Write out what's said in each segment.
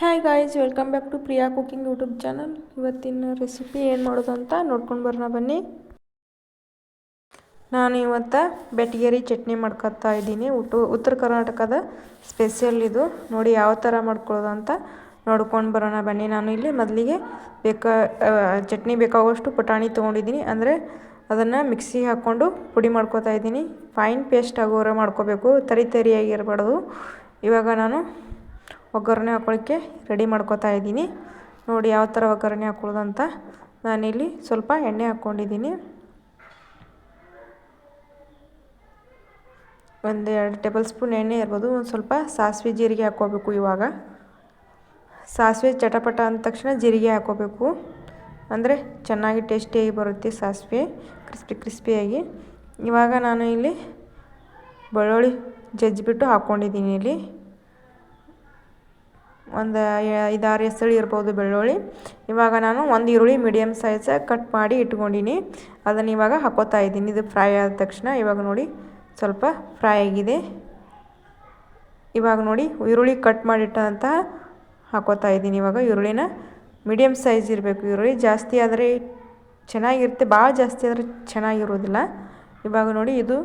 Hi guys welcome back to Priya cooking YouTube channel ಇವತ್ತಿನ recipe ಏನು ಮಾಡೋದು ಅಂತ ನೋಡ್ಕೊಂಡು ಬರೋಣ ಬನ್ನಿ. ನಾನು ಇವತ್ತು ಬೆಟಗೇರಿ ಚಟ್ನಿ ಮಾಡ್ಕೊತಾ ಇದ್ದೀನಿ. ಉಟ್ಟು ಉತ್ತರ ಕರ್ನಾಟಕದ ಸ್ಪೆಷಲ್ ಇದು. ನೋಡಿ ಯಾವ ಥರ ಮಾಡ್ಕೊಳ್ಳೋದು ಅಂತ ನೋಡ್ಕೊಂಡು ಬರೋಣ ಬನ್ನಿ. ನಾನು ಇಲ್ಲಿ ಮೊದಲಿಗೆ ಬೇಕಾ ಚಟ್ನಿ ಬೇಕಾಗುವಷ್ಟು ಪುಟಾಣಿ ತೊಗೊಂಡಿದ್ದೀನಿ. ಅಂದರೆ ಅದನ್ನು ಮಿಕ್ಸಿಗೆ ಹಾಕ್ಕೊಂಡು ಪುಡಿ ಮಾಡ್ಕೊತಾ ಇದ್ದೀನಿ. ಫೈನ್ ಪೇಸ್ಟ್ ಆಗೋರ ಮಾಡ್ಕೋಬೇಕು. ತರಿ ತರಿಯಾಗಿರಬಾರ್ದು. ಇವಾಗ ನಾನು ಒಗ್ಗರಣೆ ಹಾಕ್ಕೊಳ್ಳೋಕ್ಕೆ ರೆಡಿ ಮಾಡ್ಕೊತಾ ಇದ್ದೀನಿ. ನೋಡಿ ಯಾವ ಥರ ಒಗ್ಗರಣೆ ಹಾಕೊಳ್ಳೋದಂತ ನಾನಿಲ್ಲಿ ಸ್ವಲ್ಪ ಎಣ್ಣೆ ಹಾಕ್ಕೊಂಡಿದ್ದೀನಿ. ಒಂದು ಎರಡು ಟೇಬಲ್ ಸ್ಪೂನ್ ಎಣ್ಣೆ ಇರ್ಬೋದು, ಒಂದು ಸ್ವಲ್ಪ ಸಾಸಿವೆ ಜೀರಿಗೆ ಹಾಕ್ಕೋಬೇಕು ಇವಾಗ. ಸಾಸಿವೆ ಚಟಪಟ ಅಂದ ತಕ್ಷಣ ಜೀರಿಗೆ ಹಾಕ್ಕೋಬೇಕು. ಅಂದರೆ ಚೆನ್ನಾಗಿ ಟೇಸ್ಟಿಯಾಗಿ ಬರುತ್ತೆ ಸಾಸಿವೆ ಕ್ರಿಸ್ಪಿ ಕ್ರಿಸ್ಪಿಯಾಗಿ ಇವಾಗ ನಾನು ಇಲ್ಲಿ ಬೆಳ್ಳುಳ್ಳಿ ಜಜ್ಜಿಬಿಟ್ಟು ಹಾಕ್ಕೊಂಡಿದ್ದೀನಿ ಇಲ್ಲಿ. ಒಂದು ಐದಾರು ಎಸಳು ಇರ್ಬೋದು ಬೆಳ್ಳುಳ್ಳಿ. ಇವಾಗ ನಾನು ಒಂದು ಈರುಳ್ಳಿ ಮೀಡಿಯಮ್ ಸೈಜ್ ಕಟ್ ಮಾಡಿ ಇಟ್ಕೊಂಡಿನಿ. ಅದನ್ನು ಇವಾಗ ಹಾಕೋತಾ ಇದ್ದೀನಿ. ಇದು ಫ್ರೈ ಆದ ತಕ್ಷಣ ಇವಾಗ ನೋಡಿ ಸ್ವಲ್ಪ ಫ್ರೈ ಆಗಿದೆ. ಇವಾಗ ನೋಡಿ ಈರುಳ್ಳಿ ಕಟ್ ಮಾಡಿಟ್ಟಂತ ಹಾಕೋತಾ ಇದ್ದೀನಿ. ಇವಾಗ ಈರುಳ್ಳಿನ ಮೀಡಿಯಮ್ ಸೈಜ್ ಇರಬೇಕು ಈರುಳ್ಳಿ. ಜಾಸ್ತಿ ಆದರೆ ಚೆನ್ನಾಗಿರುತ್ತೆ. ಭಾಳ ಜಾಸ್ತಿ ಆದರೆ ಚೆನ್ನಾಗಿರೋದಿಲ್ಲ ಇವಾಗ ನೋಡಿ ಇದು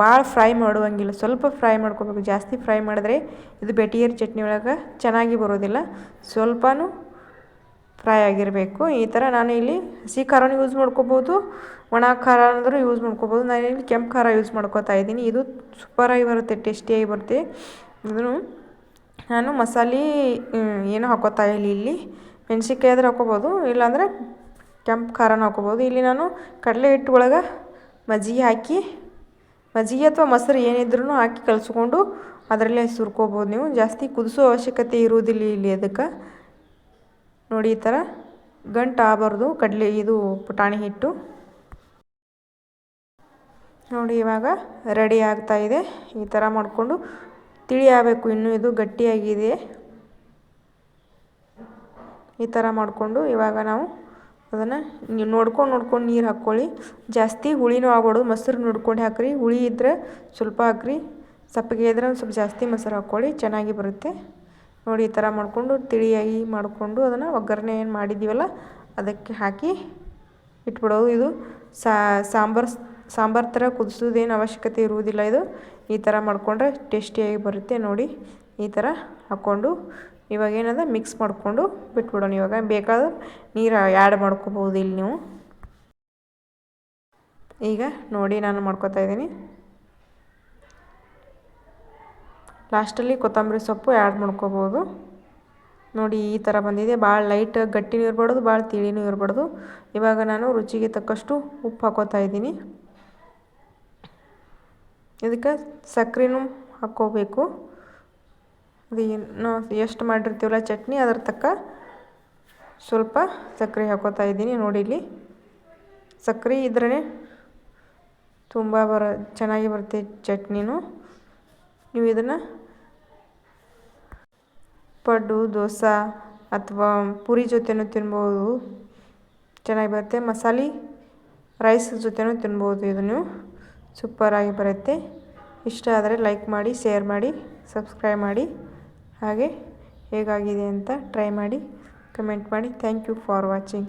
ಭಾಳ ಫ್ರೈ ಮಾಡುವಂಗಿಲ್ಲ. ಸ್ವಲ್ಪ ಫ್ರೈ ಮಾಡ್ಕೋಬೇಕು. ಜಾಸ್ತಿ ಫ್ರೈ ಮಾಡಿದ್ರೆ ಇದು ಬೆಟಿಯರ್ ಚಟ್ನಿ ಒಳಗೆ ಚೆನ್ನಾಗಿ ಬರೋದಿಲ್ಲ. ಸ್ವಲ್ಪನೂ ಫ್ರೈ ಆಗಿರಬೇಕು. ಈ ಥರ ನಾನು ಇಲ್ಲಿ ಹಸಿ ಖಾರನೂ ಯೂಸ್ ಮಾಡ್ಕೋಬೋದು. ಒಣ ಖಾರ ಅಂದರೂ ಯೂಸ್ ಮಾಡ್ಕೋಬೋದು. ನಾನು ಇಲ್ಲಿ ಕೆಂಪು ಖಾರ ಯೂಸ್ ಮಾಡ್ಕೋತಾ ಇದ್ದೀನಿ. ಇದು ಸೂಪರಾಗಿ ಬರುತ್ತೆ, ಟೇಸ್ಟಿಯಾಗಿ ಬರುತ್ತೆ. ಇದನ್ನು ನಾನು ಮಸಾಲೆ ಏನು ಹಾಕೋತಾ ಇಲ್ಲ ಇಲ್ಲಿ. ಮೆಣಸಿನ್ಕಾಯಿ ಆದರೂ ಹಾಕೋಬೋದು. ಇಲ್ಲಾಂದರೆ ಕೆಂಪು ಖಾರನೂ ಹಾಕೋಬೋದು. ಇಲ್ಲಿ ನಾನು ಕಡಲೆ ಹಿಟ್ಟು ಒಳಗೆ ಮಜ್ಜಿಗೆ ಹಾಕಿ ಮಜ್ಜಿಗೆ ಅಥವಾ ಮೊಸರು ಏನಿದ್ರೂ ಹಾಕಿ ಕಲಸ್ಕೊಂಡು ಅದರಲ್ಲೇ ಸುರ್ಕೋಬೋದು ನೀವು. ಜಾಸ್ತಿ ಕುದಿಸೋ ಅವಶ್ಯಕತೆ ಇರುವುದಿಲ್ಲ ಇಲ್ಲಿ ಅದಕ್ಕೆ. ನೋಡಿ ಈ ಥರ ಗಂಟು ಆಗಬಾರ್ದು. ಕಡಲೆ ಇದು ಪುಟಾಣಿ ಹಿಟ್ಟು. ನೋಡಿ ಇವಾಗ ರೆಡಿ ಆಗ್ತಾ ಇದೆ. ಈ ಥರ ಮಾಡಿಕೊಂಡು ತಿಳಿ ಆಗಬೇಕು. ಇನ್ನೂ ಇದು ಗಟ್ಟಿಯಾಗಿದೆ. ಈ ಥರ ಮಾಡಿಕೊಂಡು ಇವಾಗ ನಾವು ಅದನ್ನು ನೀವು ನೋಡ್ಕೊಂಡು ನೋಡ್ಕೊಂಡು ನೀರು ಹಾಕ್ಕೊಳ್ಳಿ. ಜಾಸ್ತಿ ಹುಳಿನೂ ಆಗ್ಬಾರ್ದು, ಮೊಸರು ನೋಡ್ಕೊಂಡು ಹಾಕ್ರಿ. ಹುಳಿ ಇದ್ದರೆ ಸ್ವಲ್ಪ ಹಾಕ್ರಿ. ಸಪ್ಪಗೆ ಇದ್ರೆ ಸ್ವಲ್ಪ ಜಾಸ್ತಿ ಮೊಸರು ಹಾಕ್ಕೊಳ್ಳಿ, ಚೆನ್ನಾಗಿ ಬರುತ್ತೆ. ನೋಡಿ, ಈ ಥರ ಮಾಡಿಕೊಂಡು ತಿಳಿಯಾಗಿ ಮಾಡಿಕೊಂಡು ಅದನ್ನು ಒಗ್ಗರಣೆ ಏನು ಮಾಡಿದ್ದೀವಲ್ಲ ಅದಕ್ಕೆ ಹಾಕಿ ಇಟ್ಬಿಡೋದು ಇದು. ಸಾಂಬಾರ್, ಸಾಂಬಾರು ಥರ ಕುದಿಸೋದೇನು ಅವಶ್ಯಕತೆ ಇರುವುದಿಲ್ಲ ಇದು. ಈ ಥರ ಮಾಡಿಕೊಂಡ್ರೆ ಟೇಸ್ಟಿಯಾಗಿ ಬರುತ್ತೆ ನೋಡಿ. ಈ ಥರ ಹಾಕ್ಕೊಂಡು ಇವಾಗ ಏನದ? ಮಿಕ್ಸ್ ಮಾಡಿಕೊಂಡು ಬಿಟ್ಬಿಡೋಣ. ಇವಾಗ ಬೇಕಾದ ನೀರು ಆ್ಯಡ್ ಮಾಡ್ಕೋಬೋದು ಇಲ್ಲಿ ನೀವು. ಈಗ ನೋಡಿ ನಾನು ಮಾಡ್ಕೋತಾ ಇದ್ದೀನಿ. ಲಾಸ್ಟಲ್ಲಿ ಕೊತ್ತಂಬರಿ ಸೊಪ್ಪು ಆ್ಯಡ್ ಮಾಡ್ಕೋಬೋದು ನೋಡಿ ಈ ಥರ ಬಂದಿದೆ. ಭಾಳ ಲೈಟ್ ಗಟ್ಟಿನೂ ಇರಬಾರ್ದು ಭಾಳ ತಿಳಿನೂ ಇರಬಾರ್ದು. ಇವಾಗ ನಾನು ರುಚಿಗೆ ತಕ್ಕಷ್ಟು ಉಪ್ಪು ಹಾಕೋತಾ ಇದ್ದೀನಿ. ಇದಕ್ಕೆ ಸಕ್ಕರೆನೂ ಹಾಕ್ಕೋಬೇಕು. ಅದು ಏನು ಎಷ್ಟು ಮಾಡಿರ್ತೀವಲ್ಲ ಚಟ್ನಿ, ಅದ್ರ ತಕ್ಕ ಸ್ವಲ್ಪ ಸಕ್ಕರೆ ಹಾಕೋತಾ ಇದ್ದೀನಿ ನೋಡಿ ಇಲ್ಲಿ. ಸಕ್ಕರೆ ಇದ್ರೇ ತುಂಬ ಬರ, ಚೆನ್ನಾಗಿ ಬರುತ್ತೆ ಚಟ್ನಿನೂ. ನೀವು ಇದನ್ನು ಪಡ್ಡು, ದೋಸೆ ಅಥವಾ ಪೂರಿ ಜೊತೆನೂ ತಿನ್ಬೋದು. ಚೆನ್ನಾಗಿ ಬರುತ್ತೆ. ಮಸಾಲೆ, ರೈಸ್ ಜೊತೆನೂ ತಿನ್ಬೋದು ಇದು ನೀವು ಸೂಪರಾಗಿ ಬರುತ್ತೆ. ಇಷ್ಟ ಆದರೆ ಲೈಕ್ ಮಾಡಿ, ಶೇರ್ ಮಾಡಿ, ಸಬ್ಸ್ಕ್ರೈಬ್ ಮಾಡಿ. ಹಾಗೆ ಹೇಗಾಗಿದೆ ಅಂತ ಟ್ರೈ ಮಾಡಿ ಕಮೆಂಟ್ ಮಾಡಿ. Thank you for watching